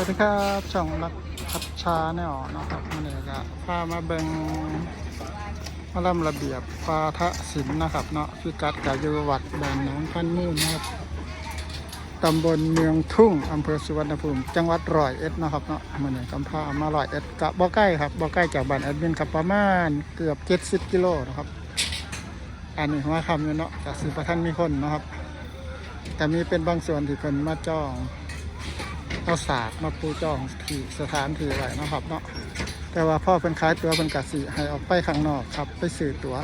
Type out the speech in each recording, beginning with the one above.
สวัสดีครับช่องรักพัชชาแนวนะครับวันนี้ก็พามาเบิงมาลำระเบียบปาทะศิลป์นะครับ เนาะพิกัดกายุวัดบ้านหนองพันมูลนะครับตำบลเมืองทุ่งอำเภอสุวรรณภูมิจังหวัดร้อยเอ็ดนะครับเนาะมันนี้กำพามาร้อยเอ็ดกะบ่ใกล้ครับบ่ใกล้จากบ้านแอดมินครับประมาณเกือบ70กิโลนะครับ อันนี้หัวคำเนาะจากสิประท่านมีคนนะครับ แต่มีเป็นบางส่วนที่คนมาจ้อง เอาศาสตร์มาปูจองที่สถานที่ไว้นะครับเนาะแต่ว่าพ่อเป็นขายตัวเป็นกัสีให้ออกไปข้างนอกครับ ไปสื่อตัว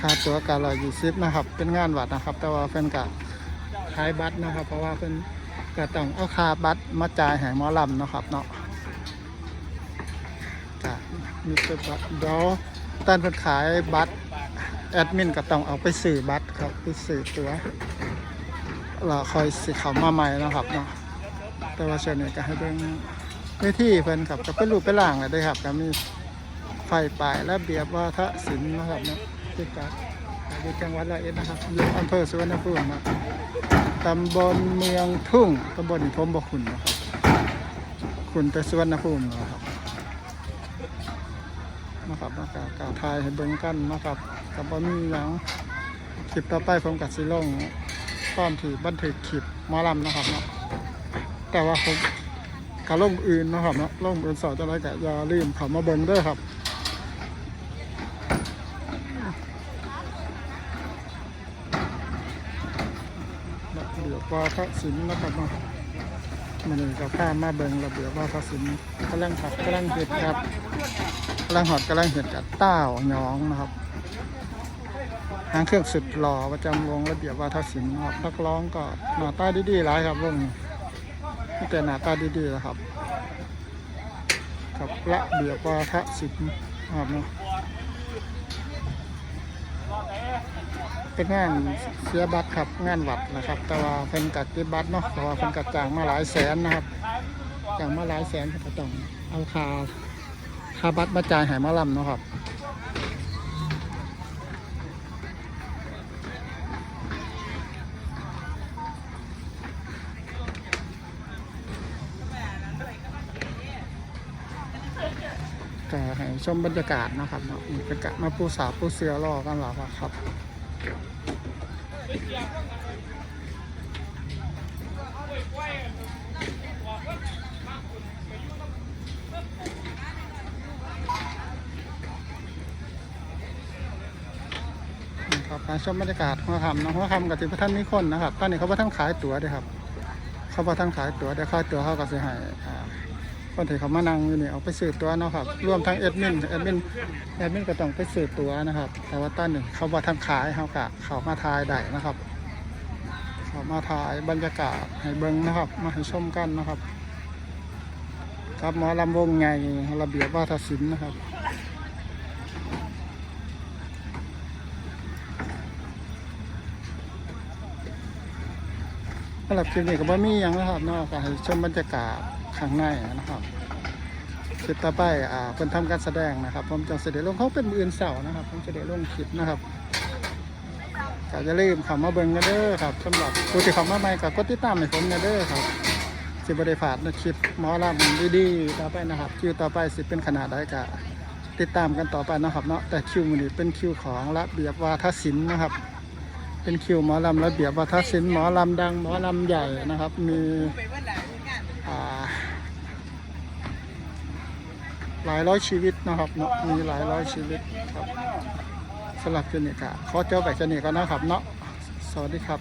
ค่าตัวการลอยยี่สิบนะครับ เป็นงานวัดนะครับ แต่ว่าเป็นกะขายบัตรนะครับ เพราะว่าเป็นกะต้องเอาค่าบัตรมาจ่ายแห่งหมอลำนะครับเนาะกะมีตัวบัตรเดี๋ยวตอนเป็นขายบัตรแอดมินก็ต้องเอาไปสื่อบัตรครับไปสื่อตัวเราคอยสิเขามาใหม่นะครับเนาะ แต่ว่าเชิญเนี่ยก็ให้เบิ่งเวทีเพิ่นครับก็เป็นรูปเป็นร่างเลยเด้อครับก็มีไฟป่ายและเบียบว่าทศิลป์นะครับเนาะที่กัดอยู่จังหวัดร้อยเอ็ดนะครับอยู่อำเภอสุวรรณภูมินะตำบลเมืองทุ่งตำบลพรมบกขุนนะครับขุนแต่สุวรรณภูมินะครับนะครับมากากาวทายให้เบิ่งกันนะครับกับบ่มีหยังคลิปต่อไปผมกับสิลงตอนที่บันทึกคลิปมอลำนะครับเนาะ แต่ว่าผมการลงอื่นนะครับนะลงอื่นสอนจะไรกะยาลืมเขามาเบิ่งด้วยครับเบียบวาทศิลป์นะครับเนามันนี่กับข้ามาเบิ่งระเบียบวาทศิลป์กำลังขับกำลังเห็ดครับกำลังหอดกำลังเห็ดกับเต้าหยองนะครับหางเครื่องสุดหล่อประจำวงระเบียบวาทศิลป์ครับนักร้องก็หน้าตาดีๆหลายครับวงนี้ แต่หน้าตาดีๆนะครับ กับระเบียบวาทะศิลป์ครับเนาะเป็นงานเสียบัตรครับงานวัดนะครับ แต่ว่าเป็นกัดติดบัตรเนาะเพราะว่าเป็นกัดจ้างมาหลายแสนนะครับจ้างมาหลายแสนก็ต้องเอาคาคาบัตรมาจ่ายหายมาลำเนาะครับ ก็ให้ชมบรรยากาศนะครับเนาะนี่เป็นกะมาปูสาปูเสือรอกันหรอครับครับการชมบรรยากาศหัวคำเนาะหัวคำกับที่พระท่านมีคนนะครับตอนนี้เขาพระท่านขายตั๋วด้วยครับ เขาพระท่านขายตั๋วได้ค่าตั๋วเขาก็เสียหาย คนที่เขามานั่งอยู่นี่เอาไปสืบตัวเนาะครับรวมทั้งแอดมินแอดมินแอดมินก็ต้องไปสืบตัวนะครับ แต่ว่าตอนหนึ่งเขาว่าทางขายเขากะเขามาทายได้นะครับ เขามาถ่ายบรรยากาศให้เบิ้งนะครับ มาให้ชมกันนะครับ ครับหมอลำวงไงระเบียบวาทศิลป์นะครับสำหรับคลิปนี้ก็บ่มีอย่างนะครับเนาก็ให้ชมบรรยากาศ ข้างในนะครับคลิปต่อไปอ่าเป็นทำการแสดงนะครับ ผมจะเสด็จลงเขาเป็นมืออื่นเสาร์นะครับ ผมจะได้ลงคลิปนะครับก็จะลืมเข้ามาเบิ่งกันเด้อครับสำหรับผู้ที่ข้ามาใหม่ก็กดติดตามให้ผมกันเด้อครับสิบริพาดในคลิปหมอลำดีๆต่อไปนะครับคิวต่อไปสิเป็นขนาดใดก็ติดตามกันต่อไปนะครับเนาะแต่คิวมันนี้เป็นคิวของระเบียบวาทศิลป์นะครับ เป็นคิวหมอลำระเบียบวาทศิลป์หมอลำดังหมอลำใหญ่นะครับ มีอ่า หลายร้อยชีวิตนะครับเนาะมีหลายร้อยชีวิตครับสลับคลินิกอะขอเจอไปคลินิกกันนะครับเนาะสวัสดีครับ